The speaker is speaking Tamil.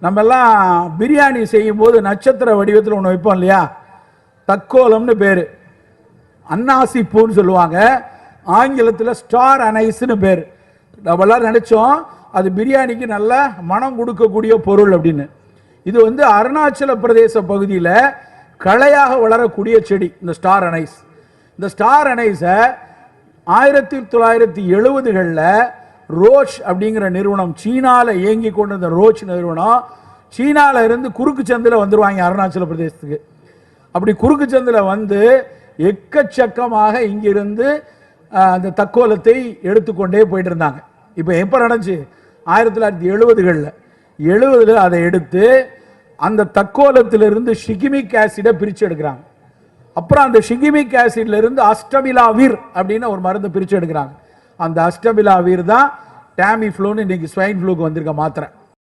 நம்ம எல்லாம் பிரியாணி செய்யும்போது நட்சத்திர வடிவத்தில் ஒன்று வைப்போம் இல்லையா? தக்கோலம்னு பேர். அன்னாசி பூன்னு சொல்லுவாங்க. ஆங்கிலத்தில் ஸ்டார் அனைஸ்னு பேர். நம்மளாம் நினச்சோம் அது பிரியாணிக்கு நல்ல மனம் கொடுக்கக்கூடிய பொருள் அப்படின்னு. இது வந்து அருணாச்சல பிரதேச பகுதியில் களையாக வளரக்கூடிய செடி இந்த ஸ்டார் அனைஸ். இந்த ஸ்டார் அனைஸை ஆயிரத்தி தொள்ளாயிரத்தி எழுபதுகளில் ரோச் அப்படிங்கிற நிறுவனம் சீனாவில் இயங்கி கொண்டிருந்த ரோச் நிறுவனம் சீனாவில் இருந்து குறுக்கு சந்தில் வந்துருவாங்க அருணாச்சல பிரதேசத்துக்கு. அப்படி குறுக்கு சந்தில் வந்து எக்கச்சக்கமாக இங்கிருந்து அந்த தக்கோலத்தை எடுத்துக்கொண்டே போயிட்டு இருந்தாங்க இப்போ எப்போ நடந்துச்சு? ஆயிரத்தி தொள்ளாயிரத்தி எழுபதுகளில் எழுபதில் அதை எடுத்து அந்த தக்கோலத்திலிருந்து ஷிகிமிக் ஆசிடை பிரித்து எடுக்கிறாங்க. அப்புறம் அந்த ஷிகிமிக் ஆசிட்லேருந்து அஸ்டமிலாவிர் அப்படின்னு ஒரு மருந்து பிரித்து எடுக்கிறாங்க. அந்த அஸ்டபிலாவிர் தான் டேமி ஃப்ளூன்னு இன்னைக்கு ஸ்வைன் ஃப்ளூக்கு வந்திருக்க மாத்திரை.